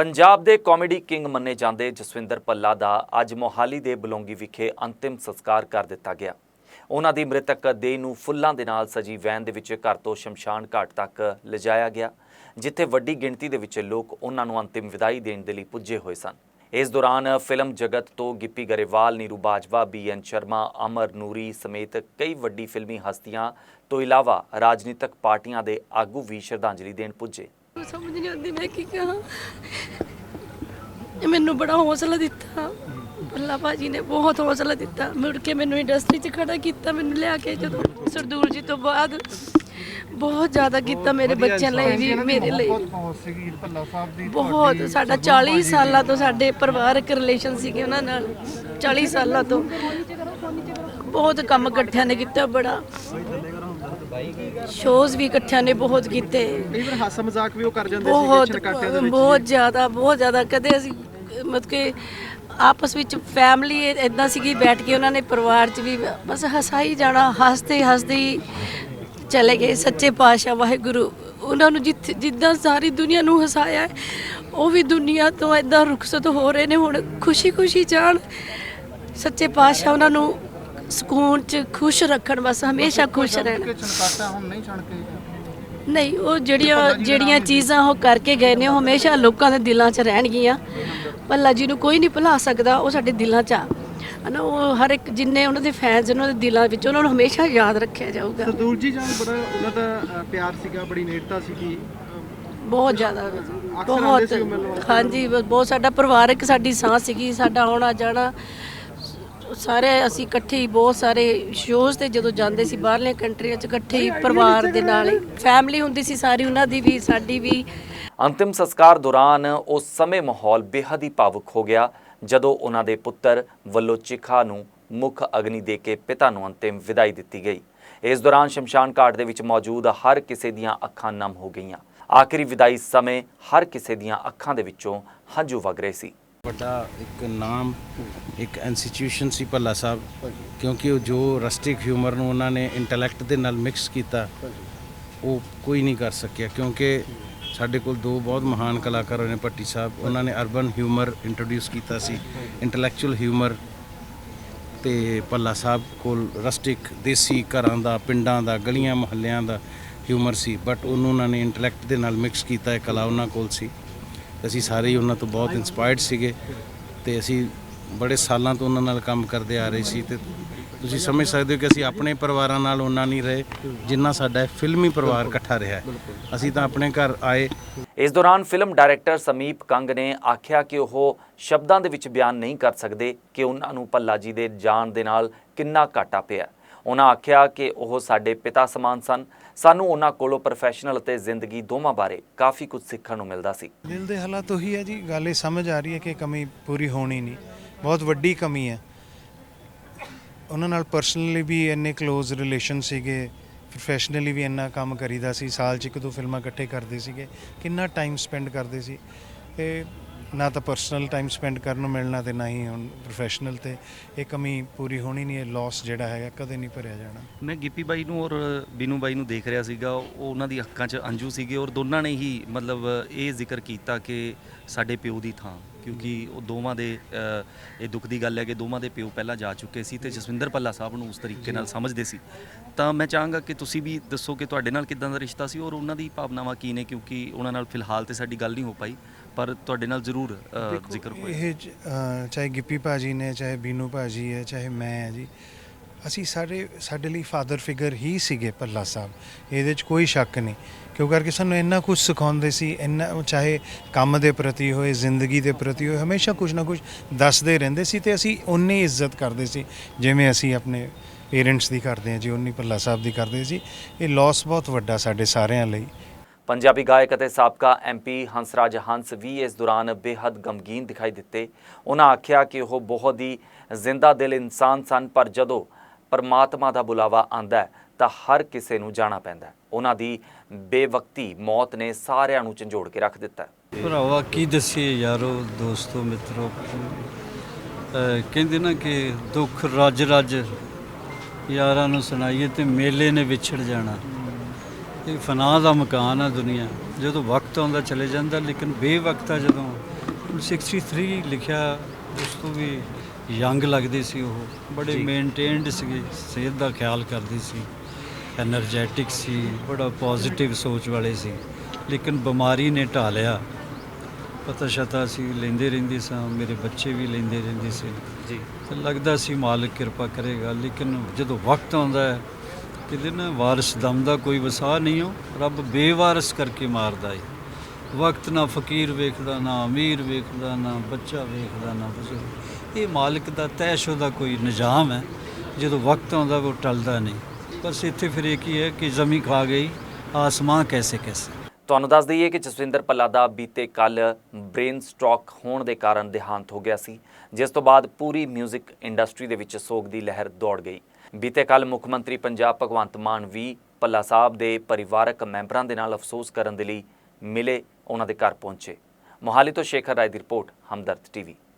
ਪੰਜਾਬ ਦੇ comedy king ਮੰਨੇ ਜਾਂਦੇ ਜਸਵਿੰਦਰ ਪੱਲਾ ਦਾ ਅੱਜ ਮੋਹਾਲੀ ਦੇ ਬਲੌਂਗੀ ਵਿਖੇ ਅੰਤਿਮ ਸੰਸਕਾਰ ਕਰ ਦਿੱਤਾ ਗਿਆ। ਉਹਨਾਂ ਦੀ ਮ੍ਰਿਤਕ ਦੇਹ ਨੂੰ ਫੁੱਲਾਂ ਦੇ ਨਾਲ ਸਜੀ ਵੈਨ ਦੇ ਵਿੱਚ ਘਰ ਤੋਂ ਸ਼ਮਸ਼ਾਨ ਘਾਟ ਤੱਕ ਲਿਜਾਇਆ ਗਿਆ, ਜਿੱਥੇ ਵੱਡੀ ਗਿਣਤੀ ਦੇ ਵਿੱਚ ਲੋਕ ਉਹਨਾਂ ਨੂੰ ਅੰਤਿਮ ਵਿਦਾਈ ਦੇਣ ਦੇ ਲਈ ਪੁੱਜੇ ਹੋਏ ਸਨ। ਇਸ ਦੌਰਾਨ ਫਿਲਮ ਜਗਤ ਤੋਂ ਗਿੱਪੀ ਗਰੇਵਾਲ, ਨੀਰੂ ਬਾਜਵਾ ਬੀਐਨ ਸ਼ਰਮਾ, ਅਮਰ ਨੂਰੀ ਸਮੇਤ ਕਈ ਵੱਡੀ ਫਿਲਮੀ ਹਸਤੀਆਂ ਤੋਂ ਇਲਾਵਾ ਰਾਜਨੀਤਿਕ ਪਾਰਟੀਆਂ ਦੇ ਆਗੂ ਵੀ ਸ਼ਰਧਾਂਜਲੀ ਦੇਣ ਪੁੱਜੇ। ਸਮਝ ਨਹੀਂ ਆਉਂਦੀ ਮੈਂ ਕੀ ਕਹਾਂ। ਇਹ ਮੈਨੂੰ ਬੜਾ ਹੌਸਲਾ ਦਿੱਤਾ। ਅੱਲਾ ਭਾਜੀ ਨੇ ਬਹੁਤ ਹੌਸਲਾ ਦਿੱਤਾ। ਮੁੜ ਕੇ ਮੈਨੂੰ ਇੰਡਸਟਰੀ 'ਚ ਖੜਾ ਕੀਤਾ ਮੈਨੂੰ ਲਿਆ ਕੇ ਜਦੋਂ ਸਰਦੂਲ ਜੀ ਤੋਂ ਬਾਅਦ ਬਹੁਤ ਜ਼ਿਆਦਾ ਕੀਤਾ ਮੇਰੇ ਬੱਚਿਆਂ ਲਈ ਵੀ ਮੇਰੇ ਲਈ ਬਹੁਤ ਸਾਡਾ 40 ਸਾਲਾਂ ਤੋਂ ਸਾਡੇ ਪਰਿਵਾਰਕ ਰਿਲੇਸ਼ਨ ਸੀਗੇ ਉਹਨਾਂ ਨਾਲ। 40 ਸਾਲਾਂ ਤੋਂ। ਬਹੁਤ ਕੰਮ ਇਕੱਠਿਆਂ ਨੇ ਕੀਤਾ ਬੜਾ। ਸ਼ੋਜ਼ ਵੀ ਇਕੱਠਿਆਂ ਨੇ ਬਹੁਤ ਕੀਤੇ। ਕਈ ਵਾਰ ਹਾਸਾ ਮਜ਼ਾਕ ਵੀ ਉਹ ਕਰ ਜਾਂਦੇ ਬਹੁਤ ਬਹੁਤ ਜ਼ਿਆਦਾ ਬਹੁਤ ਜ਼ਿਆਦਾ। ਕਦੇ ਅਸੀਂ ਮਤਲਬ ਕਿ ਆਪਸ ਵਿੱਚ ਫੈਮਿਲੀ ਇਦਾਂ ਸੀਗੀ ਬੈਠ ਕੇ ਉਹਨਾਂ ਨੇ ਪਰਿਵਾਰ 'ਚ ਵੀ ਬਸ ਹਸਾਈ ਜਾਣਾ ਹੱਸਦੇ ਹੱਸਦੇ ਚਲੇ ਗਏ ਸੱਚੇ ਪਾਤਸ਼ਾਹ ਵਾਹਿਗੁਰੂ। ਉਹਨਾਂ ਨੂੰ ਜਿੱਥੇ ਜਿੱਦਾਂ ਸਾਰੀ ਦੁਨੀਆ ਨੂੰ ਹਸਾਇਆ ਉਹ ਵੀ ਦੁਨੀਆ ਤੋਂ ਇਦਾਂ ਰੁਖਸਤ ਹੋ ਰਹੇ ਨੇ ਹੁਣ ਖੁਸ਼ੀ-ਖੁਸ਼ੀ ਜਾਣ। ਸੱਚੇ ਪਾਤਸ਼ਾਹ ਉਹਨਾਂ ਨੂੰ ਸਕੂਨ 'ਚ ਖੁਸ਼ ਰੱਖਣ ਬਸ ਹਮੇਸ਼ਾ ਖੁਸ਼ ਰਹਿਣ। ਹੁਣ ਨਹੀਂ ਛਣਕੇ ਨਹੀਂ ਉਹ ਜਿਹੜੀਆਂ ਜਿਹੜੀਆਂ ਚੀਜ਼ਾਂ ਉਹ ਕਰਕੇ ਗਏ ਨੇ ਉਹ ਹਮੇਸ਼ਾ ਲੋਕਾਂ ਦੇ ਦਿਲਾਂ 'ਚ ਰਹਿਣਗੀਆਂ। ਭੱਲਾ ਜੀ ਨੂੰ ਕੋਈ ਨਹੀਂ ਭੁਲਾ ਸਕਦਾ ਉਹ ਸਾਡੇ ਦਿਲਾਂ 'ਚ ਆ। ਹਨਾ ਉਹ ਹਰ ਇੱਕ ਜਿੰਨੇ ਉਹਨਾਂ ਦੇ ਫੈਨਸ ਉਹਨਾਂ ਦੇ ਦਿਲਾਂ ਵਿੱਚ ਉਹਨਾਂ ਨੂੰ ਹਮੇਸ਼ਾ ਯਾਦ ਰੱਖਿਆ ਜਾਊਗਾ। ਸਰਦੂਲ ਜੀ ਜਾਨ ਬੜਾ ਉਹਨਾਂ ਦਾ ਅ, ਪਿਆਰ ਸੀਗਾ ਬੜੀ ਨੇੜਤਾ ਸੀਗੀ। ਬਹੁਤ ਜ਼ਿਆਦਾ। ਆਉਂਦੇ ਬਹੁਤ। ਸੀ ਉਹ ਮਿਲਣ ਵਾਸਤੇ। ਹਾਂਜੀ ਬ- ਬਹੁਤ ਸਾਡਾ ਪਰਿਵਾਰਕ ਸਾਡੀ ਸਾਹ ਸੀਗੀ ਸਾਡਾ ਆਉਣਾ ਜਾਣਾ ਸਾਰੇ ਅਸੀਂ ਇਕੱਠੇ ਹੀ ਬਹੁਤ ਸਾਰੇ ਸ਼ੋਜ਼ ਤੇ ਜਦੋਂ ਜਾਂਦੇ ਸੀ ਬਾਹਰਲੀਆਂ ਕੰਟਰੀਆਂ 'ਚ ਇਕੱਠੇ ਹੀ ਪਰਿਵਾਰ ਦੇ ਨਾਲ ਹੀ। ਫੈਮਿਲੀ ਹੁੰਦੀ ਸੀ ਸਾਰੀ, ਉਹਨਾਂ ਦੀ ਵੀ, ਸਾਡੀ ਵੀ। ਅੰਤਿਮ ਸੰਸਕਾਰ ਦੌਰਾਨ ਉਸ ਸਮੇਂ ਮਾਹੌਲ ਬੇਹੱਦ ਹੀ ਭਾਵੁਕ ਹੋ ਗਿਆ, ਜਦੋਂ ਉਹਨਾਂ ਦੇ ਪੁੱਤਰ ਵੱਲੋਂ ਚਿਖਾ ਨੂੰ ਮੁੱਖ ਅਗਨੀ ਦੇ ਕੇ ਪਿਤਾ ਨੂੰ ਅੰਤਿਮ ਵਿਦਾਈ ਦਿੱਤੀ ਗਈ। ਇਸ ਦੌਰਾਨ ਸ਼ਮਸ਼ਾਨ ਘਾਟ ਦੇ ਵਿੱਚ ਮੌਜੂਦ ਹਰ ਕਿਸੇ ਦੀਆਂ ਅੱਖਾਂ ਨਮ ਹੋ ਗਈਆਂ। ਆਖਰੀ ਵਿਦਾਈ ਸਮੇਂ ਹਰ ਕਿਸੇ ਦੀਆਂ ਅੱਖਾਂ ਦੇ ਵਿੱਚੋਂ ਹੰਝੂ ਵਗ ਰਹੇ ਸੀ। ਵੱਡਾ ਇੱਕ ਨਾਮ ਇੱਕ ਇੰਸਟੀਟਿਊਸ਼ਨ ਸੀ ਭੱਲਾ ਸਾਹਿਬ ਕਿਉਂਕਿ ਉਹ ਜੋ ਰਸਟਿਕ ਹਿਊਮਰ ਨੂੰ ਉਹਨਾਂ ਨੇ ਇੰਟੈਲੈਕਟ ਦੇ ਨਾਲ ਮਿਕਸ ਕੀਤਾ ਉਹ ਕੋਈ ਨਹੀਂ ਕਰ ਸਕਿਆ ਕਿਉਂਕਿ ਸਾਡੇ ਕੋਲ ਦੋ ਬਹੁਤ ਮਹਾਨ ਕਲਾਕਾਰ ਨੇ ਭੱਟੀ ਸਾਹਿਬ। ਉਹਨਾਂ ਨੇ ਅਰਬਨ ਹਿਊਮਰ ਇੰਟਰੋਡਿਊਸ ਕੀਤਾ ਸੀ ਇੰਟੈਲੈਕਚੁਅਲ ਹਿਊਮਰ ਤੇ ਭੱਲਾ ਸਾਹਿਬ ਕੋਲ ਰਸਟਿਕ ਦੇਸੀ ਘਰਾਂ ਦਾ ਪਿੰਡਾਂ ਦਾ ਗਲੀਆਂ ਮੁਹੱਲਿਆਂ ਦਾ ਹਿਊਮਰ ਸੀ। ਬਟ ਉਹਨੂੰ ਉਹਨਾਂ ਨੇ ਇੰਟੈਲੈਕਟ ਦੇ ਨਾਲ ਮਿਕਸ ਕੀਤਾ ਇਹ ਕਲਾ ਉਹਨਾਂ ਕੋਲ ਸੀ। ਅਸੀਂ ਸਾਰੇ ਹੀ ਉਹਨਾਂ ਤੋਂ ਬਹੁਤ ਇਨਸਪਾਇਰਡ ਸੀਗੇ ਤੇ ਅਸੀਂ ਬੜੇ ਸਾਲਾਂ ਤੋਂ ਉਹਨਾਂ ਨਾਲ ਕੰਮ ਕਰਦੇ ਆ ਰਹੇ ਸੀ ਤੇ ਤੁਸੀਂ ਸਮਝ ਸਕਦੇ ਹੋ ਕਿ ਅਸੀਂ ਆਪਣੇ ਪਰਿਵਾਰਾਂ ਨਾਲ ਉਹਨਾਂ ਨਹੀਂ ਰਹੇ ਜਿੰਨਾ ਸਾਡਾ ਫਿਲਮੀ ਪਰਿਵਾਰ ਇਕੱਠਾ ਰਿਹਾ ਹੈ। ਅਸੀਂ ਤਾਂ ਆਪਣੇ ਘਰ ਆਏ ਇਸ ਦੌਰਾਨ ਫਿਲਮ ਡਾਇਰੈਕਟਰ ਸਮੀਪ ਕੰਗ ਨੇ ਆਖਿਆ ਕਿ ਉਹ ਸ਼ਬਦਾਂ ਦੇ ਵਿੱਚ ਬਿਆਨ ਨਹੀਂ ਕਰ ਸਕਦੇ ਕਿ ਉਹਨਾਂ ਨੂੰ ਭੱਲਾ ਜੀ ਦੇ ਜਾਣ ਦੇ ਨਾਲ ਕਿੰਨਾ ਘਾਟਾ ਪਿਆ ਉਹਨਾਂ ਆਖਿਆ ਕਿ ਉਹ ਸਾਡੇ ਪਿਤਾ ਸਮਾਨ ਸਨ। ਸਾਨੂੰ ਉਹਨਾਂ ਕੋਲੋਂ ਪ੍ਰੋਫੈਸ਼ਨਲ ਅਤੇ ਜ਼ਿੰਦਗੀ ਦੋਵਾਂ ਬਾਰੇ ਕਾਫੀ ਕੁਝ ਸਿੱਖਣ ਨੂੰ ਮਿਲਦਾ ਸੀ। ਦਿਲ ਦੇ ਹਾਲਾਤ ਉਹੀ ਹੈ ਜੀ। ਗੱਲ ਇਹ ਸਮਝ ਆ ਰਹੀ ਹੈ ਕਿ ਕਮੀ ਪੂਰੀ ਹੋਣੀ ਨਹੀਂ। ਬਹੁਤ ਵੱਡੀ ਕਮੀ ਹੈ। ਉਹਨਾਂ ਨਾਲ ਪਰਸਨਲੀ ਵੀ ਇੰਨੇ ক্লোਜ਼ ਰਿਲੇਸ਼ਨ ਸੀਗੇ। ਪ੍ਰੋਫੈਸ਼ਨਲੀ ਵੀ ਇੰਨਾ ਕੰਮ ਕਰੀਦਾ ਸੀ। ਸਾਲ 'ਚ ਇੱਕ ਦੋ ਫਿਲਮਾਂ ਇਕੱਠੇ ਕਰਦੇ ਸੀਗੇ। ਕਿੰਨਾ ਟਾਈਮ ਸਪੈਂਡ ਕਰਦੇ ਸੀ। ਤੇ ਨਾ ਤਾਂ ਪਰਸਨਲ ਟਾਈਮ ਸਪੈਂਡ ਕਰਨ ਨੂੰ ਮਿਲਣਾ ਤੇ ਨਾ ਹੀ ਹੁਣ ਪ੍ਰੋਫੈਸ਼ਨਲ ਤੇ। ਇਹ ਕਮੀ ਪੂਰੀ ਹੋਣੀ ਨਹੀਂ ਇਹ ਲਾਸ ਜਿਹੜਾ ਹੈਗਾ ਕਦੇ ਨਹੀਂ ਭਰਿਆ ਜਾਣਾ। ਮੈਂ ਗਿੱਪੀ ਬਾਈ ਨੂੰ ਔਰ ਬੀਨੂ ਬਾਈ ਨੂੰ ਦੇਖ ਰਿਹਾ ਸੀਗਾ ਉਹ ਉਹਨਾਂ ਦੀ ਅੱਖਾਂ 'ਚ ਅੰਜੂ ਸੀਗੇ ਔਰ ਦੋਨਾਂ ਨੇ ਹੀ ਮਤਲਬ ਇਹ ਜ਼ਿਕਰ ਕੀਤਾ ਕਿ ਸਾਡੇ ਪਿਓ ਦੀ ਥਾਂ ਕਿਉਂਕਿ ਉਹ ਦੋਵਾਂ ਦੇ ਇਹ ਦੁੱਖ ਦੀ ਗੱਲ ਹੈ ਕਿ ਦੋਵਾਂ ਦੇ ਪਿਓ ਪਹਿਲਾਂ ਜਾ ਚੁੱਕੇ ਸੀ ਤੇ ਜਸਵਿੰਦਰ ਪੱਲਾ ਸਾਹਿਬ ਨੂੰ ਉਸ ਤਰੀਕੇ ਨਾਲ ਸਮਝਦੇ ਸੀ। ਤਾਂ ਮੈਂ ਚਾਹਾਂਗਾ ਕਿ ਤੁਸੀਂ ਵੀ ਦੱਸੋ ਕਿ ਤੁਹਾਡੇ ਨਾਲ ਕਿਦਾਂ ਦਾ ਰਿਸ਼ਤਾ ਸੀ ਔਰ ਉਹਨਾਂ ਦੀ ਭਾਵਨਾਵਾਂ ਕੀ ਨੇ ਕਿਉਂਕਿ ਉਹਨਾਂ ਨਾਲ ਫਿਲਹਾਲ ਤੇ ਸਾਡੀ ਗੱਲ ਨਹੀਂ ਹੋ ਪਾਈ। ਪਰ ਤੁਹਾਡੇ ਨਾਲ ਜ਼ਰੂਰ ਅ, ਜ਼ਿਕਰ ਹੋਇਆ ਇਹ ਅਹ ਚਾਹੇ ਗਿੱਪੀ ਭਾਜੀ ਨੇ ਚਾਹੇ ਬੀਨੂ ਭਾਜੀ ਹੈ ਚਾਹੇ ਮੈਂ ਹੈ ਜੀ ਅਸੀਂ ਸਾਰੇ ਸਾਡੇ ਲਈ ਫਾਦਰ ਫਿਗਰ ਹੀ ਸੀਗੇ ਭੱਲਾ ਸਾਹਿਬ। ਇਹਦੇ 'ਚ ਕੋਈ ਸ਼ੱਕ ਨਹੀਂ ਕਿਉਂ ਕਰਕੇ ਸਾਨੂੰ ਇੰਨਾ ਕੁਝ ਸਿਖਾਉਂਦੇ ਸੀ ਇੰਨਾ ਚਾਹੇ ਕੰਮ ਦੇ ਪ੍ਰਤੀ ਹੋਏ ਜ਼ਿੰਦਗੀ ਦੇ ਪ੍ਰਤੀ ਹੋਏ ਹਮੇਸ਼ਾ ਕੁਝ ਨਾ ਕੁਝ ਦੱਸਦੇ ਰਹਿੰਦੇ ਸੀ ਤੇ ਅਸੀਂ ਉਨੀ ਇੱਜ਼ਤ ਕਰਦੇ ਸੀ ਜਿਵੇਂ ਅਸੀਂ ਆਪਣੇ ਪੇਰੈਂਟਸ ਦੀ ਕਰਦੇ ਹਾਂ ਜੀ ਉਨੀ ਭੱਲਾ ਸਾਹਿਬ ਦੀ ਕਰਦੇ ਸੀ। ਇਹ ਲਾਸ ਬਹੁਤ ਵੱਡਾ ਸਾਡੇ ਸਾਰਿਆਂ ਲਈ ਪੰਜਾਬੀ ਗਾਇਕ ਅਤੇ ਸਾਬਕਾ ਐਮਪੀ ਹੰਸਰਾਜ ਹੰਸ ਵੀ ਇਸ ਦੌਰਾਨ ਬੇਹੱਦ ਗਮਗੀਨ ਦਿਖਾਈ ਦਿੱਤੇ। ਉਹਨਾਂ ਆਖਿਆ ਕਿ ਉਹ ਬਹੁਤ ਹੀ ਜ਼ਿੰਦਾ ਦਿਲ ਇਨਸਾਨ ਸਨ, ਪਰ ਜਦੋਂ ਪਰਮਾਤਮਾ ਦਾ ਬੁਲਾਵਾ ਆਂਦਾ ਤਾਂ ਹਰ ਕਿਸੇ ਨੂੰ ਜਾਣਾ ਪੈਂਦਾ ਉਹਨਾਂ ਦੀ ਬੇਵਕਤੀ ਮੌਤ ਨੇ ਸਾਰਿਆਂ ਨੂੰ ਝੰਜੋੜ ਕੇ ਰੱਖ ਦਿੱਤਾ ਭਰਾਵਾ, ਕੀ ਦੱਸੀਏ ਯਾਰੋ, ਦੋਸਤੋ, ਮਿੱਤਰੋ। ਕਹਿੰਦੇ ਨਾ ਕਿ ਦੁੱਖ ਰੱਜ ਰੱਜ ਯਾਰਾਂ ਨੂੰ ਸੁਣਾਈਏ ਤੇ ਮੇਲੇ ਨੇ ਵਿਛੜ ਜਾਣਾ। ਇਹ ਫਨਾ ਦਾ ਮਕਾਨ ਆ ਦੁਨੀਆ। ਜਦੋਂ ਵਕਤ ਆਉਂਦਾ ਚਲੇ ਜਾਂਦਾ ਲੇਕਿਨ ਬੇਵਕਤਾ ਜਦੋਂ। 63 ਲਿਖਿਆ ਉਸ ਤੋਂ ਵੀ ਯੰਗ ਲੱਗਦੀ ਸੀ ਉਹ। ਬੜੇ ਮੇਨਟੇਨਡ ਸੀਗੇ ਸਿਹਤ ਦਾ ਖਿਆਲ ਕਰਦੀ ਸੀ। ਐਨਰਜੈਟਿਕ ਸੀ ਬੜਾ ਪੋਜ਼ਿਟਿਵ ਸੋਚ ਵਾਲੇ ਸੀ। ਲੇਕਿਨ ਬਿਮਾਰੀ ਨੇ ਢਾ ਲਿਆ ਪਤਾ ਸ਼ਤਾ ਸੀ ਲੈਂਦੇ ਰਹਿੰਦੇ ਸਾਂ ਮੇਰੇ ਬੱਚੇ ਵੀ ਲੈਂਦੇ ਰਹਿੰਦੇ ਸੀ। ਜੀ। ਲੱਗਦਾ ਸੀ ਮਾਲਕ ਕਿਰਪਾ ਕਰੇਗਾ ਲੇਕਿਨ ਜਦੋਂ ਵਕਤ ਆਉਂਦਾ ਹੈ ਕਿਤੇ ਨਾ ਵਾਰਿਸ ਦਮ ਦਾ ਕੋਈ ਵਸਾ ਨਹੀਂ ਹੋ। ਰੱਬ ਬੇਵਾਰਿਸ ਕਰਕੇ ਮਾਰਦਾ ਏ। ਵਕਤ ਨਾ ਫਕੀਰ ਵੇਖਦਾ, ਨਾ ਅਮੀਰ ਵੇਖਦਾ, ਨਾ ਬੱਚਾ ਵੇਖਦਾ, ਨਾ ਬਜ਼ੁਰਗ। ਇਹ ਮਾਲਕ ਦਾ ਤੈਸ਼ੋ ਦਾ ਕੋਈ ਨਿਜ਼ਾਮ ਹੈ। ਜਦੋਂ ਵਕਤ ਆਉਂਦਾ ਉਹ ਟਲਦਾ ਨਹੀਂ। ਬਸ ਇੱਥੇ ਫਿਰ ਇਹ ਕੀ ਹੈ ਕਿ ਜ਼ਮੀਨ ਖਾ ਗਈ ਆਸਮਾਂ ਕੈਸੇ ਕੈਸੇ। ਤੁਹਾਨੂੰ ਦੱਸ ਦਈਏ ਕਿ ਜਸਵਿੰਦਰ ਪੱਲਾ ਦਾ ਬੀਤੇ ਕੱਲ ਬ੍ਰੇਨ ਸਟ੍ਰੋਕ ਹੋਣ ਦੇ ਕਾਰਨ ਦੇਹਾਂਤ ਹੋ ਗਿਆ ਸੀ, ਜਿਸ ਤੋਂ ਬਾਅਦ ਪੂਰੀ 뮤직 ਇੰਡਸਟਰੀ ਦੇ ਵਿੱਚ ਸੋਗ ਦੀ ਲਹਿਰ ਦੌੜ ਗਈ। ਬੀਤੇ ਕੱਲ ਮੁੱਖ ਮੰਤਰੀ ਪੰਜਾਬ ਭਗਵੰਤ ਮਾਨ ਵੀ ਪੱਲਾ ਸਾਹਿਬ ਦੇ ਪਰਿਵਾਰਕ ਮੈਂਬਰਾਂ ਦੇ ਨਾਲ ਅਫਸੋਸ ਕਰਨ ਦੇ ਲਈ ਮਿਲੇ ਉਹਨਾਂ ਦੇ ਘਰ ਪਹੁੰਚੇ। ਮੋਹਾਲੀ ਤੋਂ ਸ਼ੇਖਰ ਰਾਏ ਦੀ ਰਿਪੋਰਟ, ਹਮਦਰਦ ਟੀਵੀ।